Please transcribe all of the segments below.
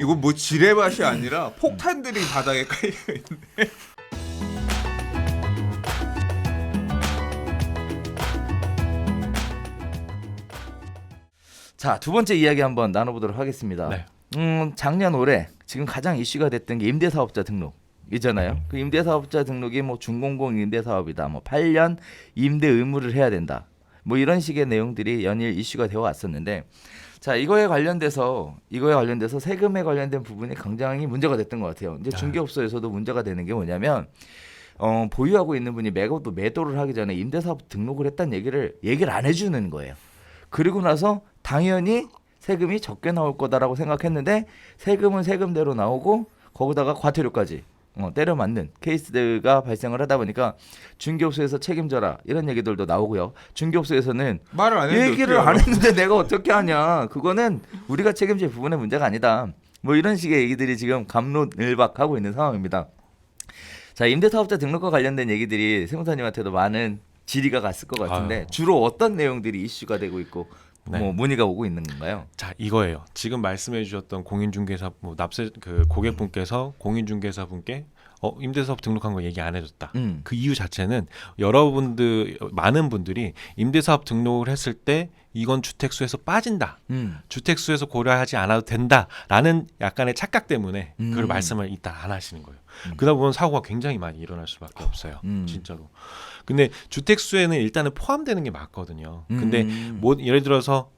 이거 뭐 지뢰밭이 아니라 폭탄들이 바닥에 깔려 있네. 자, 두 번째 이야기 한번 나눠보도록 하겠습니다. 네. 음, 작년 올해 지금 가장 이슈가 됐던 게 임대 사업자 등록. 이잖아요. 그 임대 사업자 등록이 뭐 준공공 임대 사업이다. 뭐 8년 임대 의무를 해야 된다. 뭐 이런 식의 내용들이 연일 이슈가 되어 왔었는데 자, 이거에 관련돼서 이거에 관련돼서 세금에 관련된 부분이 굉장히 문제가 됐던 것 같아요. 이제 중개업소에서도 문제가 되는 게 뭐냐면 어, 보유하고 있는 분이 매도 매도를 하기 전에 임대사업 등록을 했다는 얘기를 얘기를 안 해주는 거예요. 그리고 나서 당연히 세금이 적게 나올 거다라고 생각했는데 세금은 세금대로 나오고 거기다가 과태료까지 어, 때려 맞는 케이스가 발생을 하다 보니까 중개업소에서 책임져라 이런 얘기들도 나오고요. 중개업소에서는 말을 안 했는데 얘기를 안? 했는데 내가 어떻게 하냐. 그거는 우리가 책임질 부분의 문제가 아니다. 뭐 이런 식의 얘기들이 지금 감론을박하고 있는 상황입니다. 자 임대사업자 등록과 관련된 얘기들이 세무사님한테도 많은 질의가 갔을 것 같은데 아유. 주로 어떤 내용들이 이슈가 되고 있고 네. 뭐 문의가 오고 있는 건가요? 자 이거예요. 지금 말씀해 주셨던 공인중개사 뭐 납세 그 고객분께서 공인중개사 분께 어 임대사업 등록한 거 얘기 안 해줬다. 음. 그 이유 자체는 여러분들 많은 분들이 임대사업 등록을 했을 때 이건 주택수에서 빠진다. 음. 주택수에서 고려하지 않아도 된다라는 약간의 착각 때문에 그걸 음. 말씀을 일단 안 하시는 거예요. 음. 그러다 보면 사고가 굉장히 많이 일어날 수밖에 없어요. 음. 진짜로. 근데 주택수에는 일단은 포함되는 게 맞거든요. 근데 음. 뭐 예를 들어서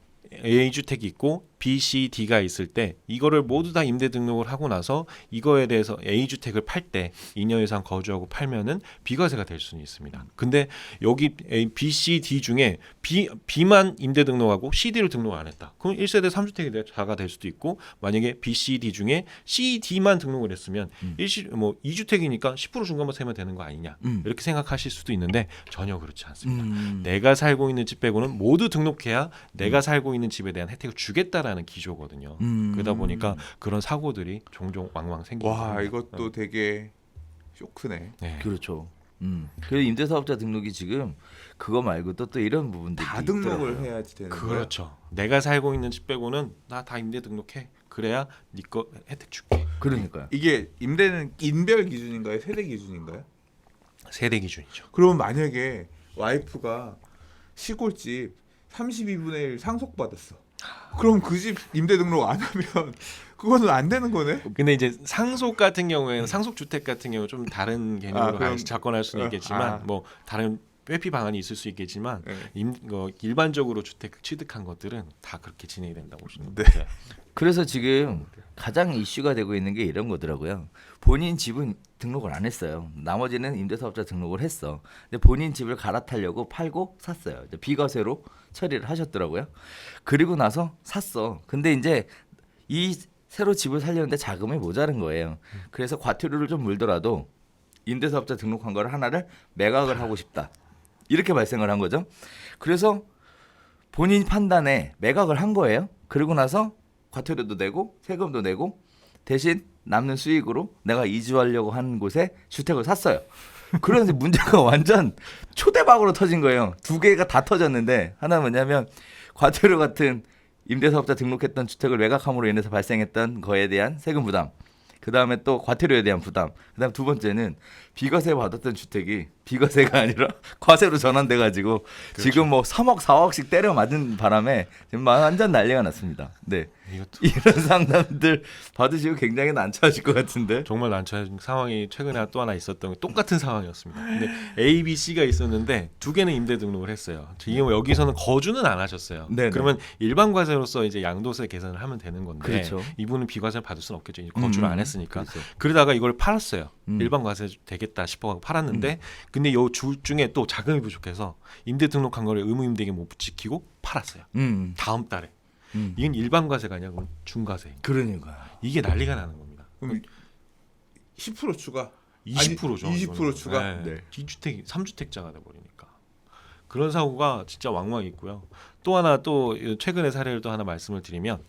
A 주택이 있고 B, C, D가 있을 때 이거를 모두 다 임대 등록을 하고 나서 이거에 대해서 A 주택을 팔 때 2년 이상 거주하고 팔면은 비과세가 될 수는 있습니다. 근데 여기 A, B, C, D 중에 B, B만 임대 등록하고 CD를 등록 안 했다. 그럼 1세대 3주택자가 될 수도 있고 만약에 B, C, D 중에 C, D만 등록을 했으면 음. 일시 뭐 2주택이니까 10% 중간만 세면 되는 거 아니냐. 음. 이렇게 생각하실 수도 있는데 전혀 그렇지 않습니다. 음. 내가 살고 있는 집 빼고는 모두 등록해야 내가 살고 있는 집에 대한 혜택을 주겠다라는 기조거든요. 음. 그러다 보니까 그런 사고들이 종종 왕왕 생기고 와 합니다. 이것도 되게 쇼크네. 네. 그렇죠. 음. 그래서 임대사업자 등록이 지금 그거 말고도 또 이런 부분들이 다 등록을 있더라고요. 해야지 되는 거야. 그렇죠. 내가 살고 있는 집 빼고는 나 다 임대 등록해. 그래야 네 거 혜택 줄게. 그러니까요. 이게 임대는 인별 기준인가요? 세대 기준인가요? 세대 기준이죠. 그러면 만약에 와이프가 시골집 32분의 1 상속받았어. 그럼 그 집 임대 등록 안 하면 그거는 안 되는 거네? 근데 이제 상속 같은 경우에는 상속 주택 같은 경우 좀 다른 개념으로 아, 그럼- 접근할 수는 어, 있겠지만 아. 뭐 다른 회피 방안이 있을 수 있겠지만 네. 임, 어, 일반적으로 주택 취득한 것들은 다 그렇게 진행이 된다고 보시면 네. 돼요. 그래서 지금 가장 이슈가 되고 있는 게 이런 거더라고요. 본인 집은 등록을 안 했어요. 나머지는 임대사업자 등록을 했어. 근데 본인 집을 갈아타려고 팔고 샀어요. 비과세로 처리를 하셨더라고요. 그리고 나서 샀어. 근데 이제 이 새로 집을 살려는데 자금이 모자른 거예요. 그래서 과태료를 좀 물더라도 임대사업자 등록한 거를 하나를 매각을 하고 싶다. 이렇게 발생을 한 거죠. 그래서 본인 판단에 매각을 한 거예요. 그리고 나서 과태료도 내고 세금도 내고 대신 남는 수익으로 내가 이주하려고 하는 곳에 주택을 샀어요. 그런데 문제가 완전 초대박으로 터진 거예요. 두 개가 다 터졌는데 하나 는 뭐냐면 과태료 같은 임대사업자 등록했던 주택을 매각함으로 인해서 발생했던 거에 대한 세금 부담. 그 다음에 또 과태료에 대한 부담. 그 다음 두 번째는 비과세 받았던 주택이 비과세가 아니라 과세로 전환돼 가지고 지금 뭐 3억, 4억씩 때려 맞은 바람에 지금 완전 난리가 났습니다. 네. 이것도 이런 상담들 받으시고 굉장히 난처하실 것 같은데. 정말 난처한 상황이 최근에 또 하나 있었던 게 똑같은 상황이었습니다. 근데 A, B, C가 있었는데 두 개는 임대 등록을 했어요. 이게 뭐 여기서는 거주는 안 하셨어요. 네네. 그러면 일반 과세로서 이제 양도세 계산을 하면 되는 건데 그렇죠. 이분은 비과세를 받을 수는 없겠죠. 거주를 음, 안 했으니까. 그렇죠. 그러다가 이걸 팔았어요. 음. 일반 과세 되겠다 싶어서 팔았는데 근데 요 주 중에 또 자금이 부족해서 임대 등록한 거를 의무 임대계 못 지키고 팔았어요. 음. 다음 달에. 음. 이건 일반 과세가 아니라 중과세. 그러니까. 이게 난리가 나는 겁니다. 그럼 10% 추가. 20%죠. 아니, 20% 추가? 네. 네. 2주택, 3주택자가 돼 버리니까. 그런 사고가 진짜 왕왕 있고요. 또 하나 또 최근의 사례를 또 하나 말씀을 드리면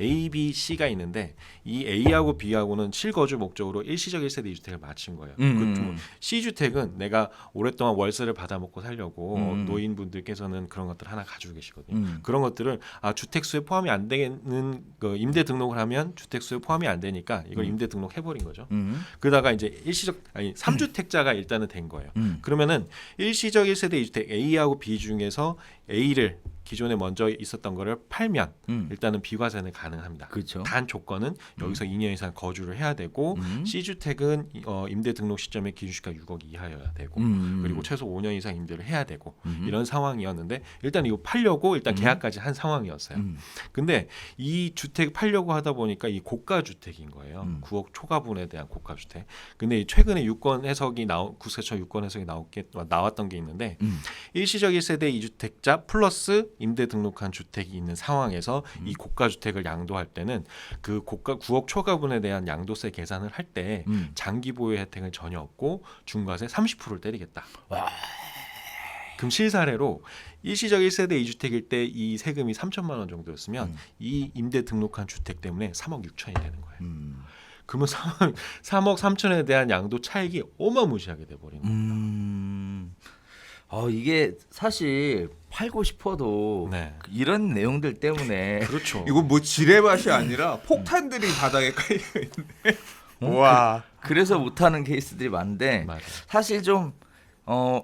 A, B, C가 있는데 이 A하고 B하고는 실거주 목적으로 일시적 1세대 2주택을 마친 거예요. 음. 그 좀- C 주택은 내가 오랫동안 월세를 받아 먹고 살려고 음. 노인분들께서는 그런 것들 하나 가지고 계시거든요. 음. 그런 것들을 아 주택 수에 포함이 안 되는 그 임대 등록을 하면 주택 수에 포함이 안 되니까 이걸 음. 임대 등록해 버린 거죠. 음. 그러다가 이제 일시적 아니 3주택자가 일단은 된 거예요. 음. 그러면은 일시적 1세대 2주택 A하고 B 중에서 A를 기존에 먼저 있었던 거를 팔면 음. 일단은 비과세는 가능합니다. 그렇죠. 단 조건은 여기서 2년 이상 거주를 해야 되고 음. C 주택은 어, 임대 등록 시점에 기준시가 6억 이하여야 되고 음. 그리고 최소 5년 이상 임대를 해야 되고 음. 이런 상황이었는데 일단 이거 팔려고 일단 음. 계약까지 한 상황이었어요. 음. 근데 이 주택 팔려고 하다 보니까 이 고가 주택인 거예요. 음. 9억 초과분에 대한 고가 주택. 근데 이 최근에 유권 해석이 나오 국세청 유권 해석이 나왔게 나왔던 게 있는데 음. 일시적 1세대 2주택자 플러스 임대 등록한 주택이 있는 상황에서 음. 이 고가 주택을 양도할 때는 그 고가 9억 초과분에 대한 양도세 계산을 할 때 음. 장기 보유 혜택은 전혀 없고 중과세 30%를 때리겠다. 와. 그럼 실사례로 일시적 1세대 2주택일 때 이 세금이 3천만 원 정도였으면 음. 이 임대 등록한 주택 때문에 3억 6천이 되는 거예요. 음. 그러면 3억, 3억 3천에 대한 양도 차익이 어마무시하게 돼 버리는 거예요. 음. 어 이게 사실 팔고 싶어도 네. 이런 내용들 때문에 그렇죠. 이거 뭐 지뢰밭이 아니라 폭탄들이 바닥에 깔려 있네. 어? 와. 그 래서 못하는 케이스들이 많은데 맞아요. 사실 좀 어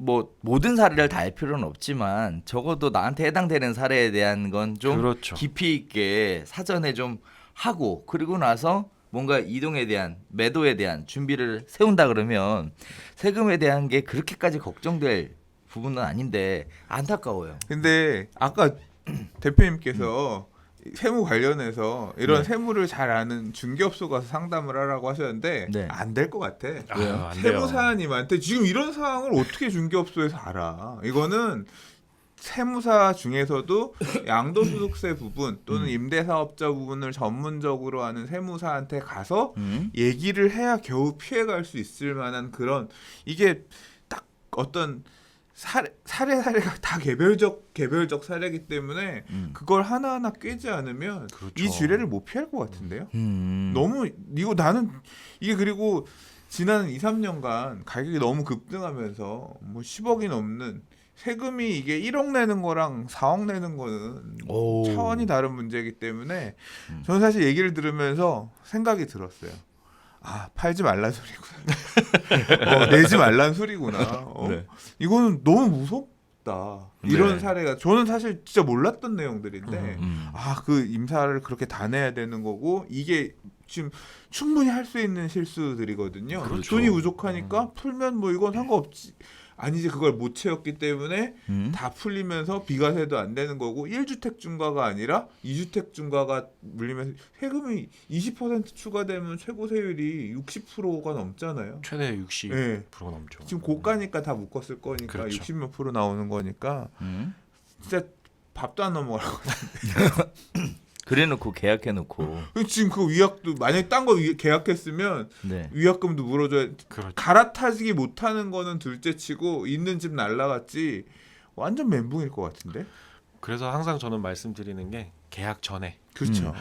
뭐 모든 사례를 다 알 필요는 없지만 적어도 나한테 해당되는 사례에 대한 건 좀 그렇죠. 깊이 있게 사전에 좀 하고 그리고 나서 뭔가 이동에 대한 매도에 대한 준비를 세운다 그러면 세금에 대한 게 그렇게까지 걱정될 부분은 아닌데 안타까워요. 근데 아까 대표님께서 세무 관련해서 이런 네. 세무를 잘 아는 중개업소 가서 상담을 하라고 하셨는데 네. 안될 것 같아. 안 돼요. 세무사님한테 지금 이런 상황을 어떻게 중개업소에서 알아? 이거는 세무사 중에서도 양도소득세 부분 또는 음. 임대사업자 부분을 전문적으로 하는 세무사한테 가서 음? 얘기를 해야 겨우 피해갈 수 있을 만한 그런 이게 딱 어떤 사례 사례 사례가 다 개별적 개별적 사례이기 때문에 음. 그걸 하나하나 꿰지 않으면 그렇죠. 이 지뢰를 못 피할 것 같은데요. 음. 너무 이거 나는 이게 그리고 지난 2, 3년간 가격이 너무 급등하면서 뭐 10억이 넘는 세금이 이게 1억 내는 거랑 4억 내는 거는 오. 차원이 다른 문제이기 때문에 음. 저는 사실 얘기를 들으면서 생각이 들었어요. 아 팔지 말란 소리구나. 어, 내지 말란 소리구나. 어, 네. 이거는 너무 무섭다. 이런 네. 사례가 저는 사실 진짜 몰랐던 내용들인데 음. 아그 임사를 그렇게 다 내야 되는 거고 이게 지금 충분히 할 수 있는 실수들이거든요. 그렇죠. 돈이 부족하니까 풀면 뭐 이건 상관없지. 아니지 그걸 못 채웠기 때문에 음. 다 풀리면서 비과세도 안 되는 거고 1주택 중과가 아니라 2주택 중과가 물리면서 세금이 20% 추가되면 최고 세율이 60%가 넘잖아요. 최대 60% 예. 넘죠. 지금 고가니까 다 묶었을 거니까 그렇죠. 60몇 프로 나오는 거니까 음. 진짜 밥도 안 넘어갈 것 그래놓고 계약해놓고. 지금 그 위약도 만약에 딴 거 계약했으면 네. 위약금도 물어줘야 그렇죠. 갈아타지기 못하는 거는 둘째치고 있는 집 날라갔지 완전 멘붕일 것 같은데. 그래서 항상 저는 말씀드리는 게 계약 전에 그렇죠.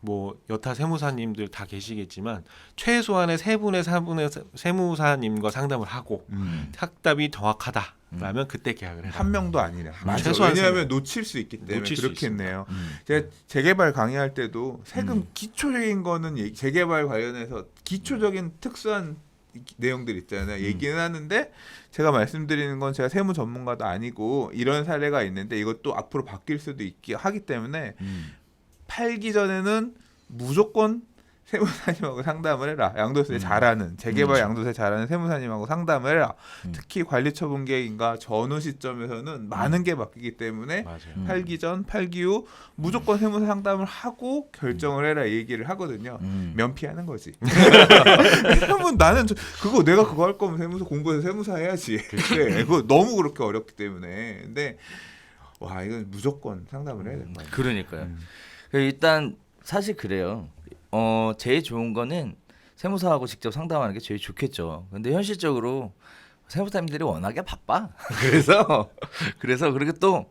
뭐 여타 세무사님들 다 계시겠지만 최소한의 세 분의 사 분의 세무사님과 상담을 하고 음. 확답이 정확하다 라면 그때 계약을 해라. 한 명도 아니라. 맞아요. 최소한 왜냐하면 세 놓칠 수 있기 때문에 놓칠 수 그렇겠네요. 음. 제가 재개발 강의할 때도 세금 음. 기초적인 거는 재개발 관련해서 기초적인 특수한 이- 내용들 있잖아요. 음. 얘기는 하는데 제가 말씀드리는 건 제가 세무 전문가도 아니고 이런 사례가 있는데 이것도 앞으로 바뀔 수도 있기 하기 때문에 음. 팔기 전에는 무조건 세무사님하고 상담을 해라. 양도세 음. 잘하는 재개발 그렇죠. 양도세 잘하는 세무사님하고 상담을 해라. 음. 특히 관리처분계획인가 전후 시점에서는 많은 게 바뀌기 때문에 맞아요. 음. 팔기 전, 팔기 후 무조건 세무사 상담을 하고 결정을 해라 이 얘기를 하거든요. 음. 면피하는 거지. 그러면 나는 저- 그거 내가 그거 할 거면 세무사 공부해서 세무사 해야지. 그래. 그거 너무 그렇게 어렵기 때문에. 근데 와 이건 무조건 상담을 해야 될거 같아요. 그러니까요. 음. 그 일단 사실 그래요. 어 제일 좋은 거는 세무사하고 직접 상담하는 게 제일 좋겠죠. 근데 현실적으로 세무사님들이 워낙에 바빠. 그래서 그래서 그리고 또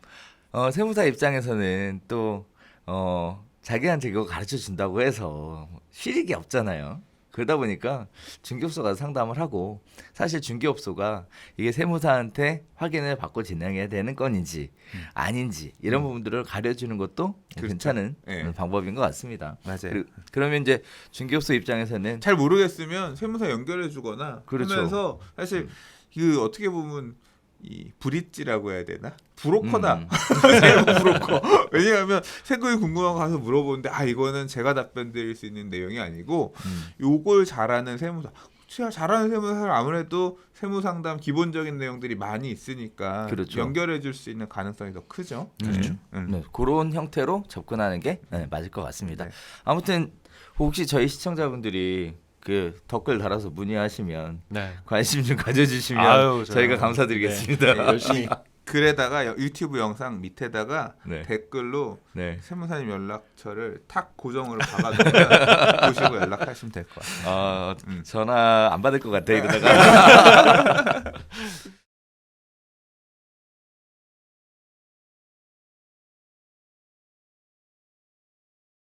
어, 세무사 입장에서는 또 어, 자기한테 이거 가르쳐 준다고 해서 실익이 없잖아요. 그러다 보니까 중개업소가 상담을 하고 사실 중개업소가 이게 세무사한테 확인을 받고 진행해야 되는 건인지 아닌지 이런 부분들을 가려주는 것도 그렇죠. 괜찮은 예. 방법인 것 같습니다. 맞아요. 그, 그러면 이제 중개업소 입장에서는 잘 모르겠으면 세무사 연결해 주거나 그렇죠. 하면서 사실 그 어떻게 보면 이 브릿지라고 해야 되나 브로커다 음. 브로커 왜냐하면 세금이 궁금한 거 가서 물어보는데 아 이거는 제가 답변 드릴 수 있는 내용이 아니고 음. 요걸 잘하는 세무사 제가 잘하는 세무사는 아무래도 세무 상담 기본적인 내용들이 많이 있으니까 그렇죠. 연결해 줄 수 있는 가능성이 더 크죠. 그렇죠. 음. 네, 그런 형태로 접근하는 게 네, 맞을 것 같습니다. 네. 아무튼 혹시 저희 시청자분들이 그 댓글 달아서 문의하시면 네. 관심 좀 가져주시면 아유, 저- 저희가 감사드리겠습니다. 네, 열심히 글에다가 여- 유튜브 영상 밑에다가 네. 댓글로 네. 세무사님 연락처를 탁 고정으로 박아두면 보시고 연락하시면 될 것 같아요. 아 음. 전화 안 받을 것 같아 이러다가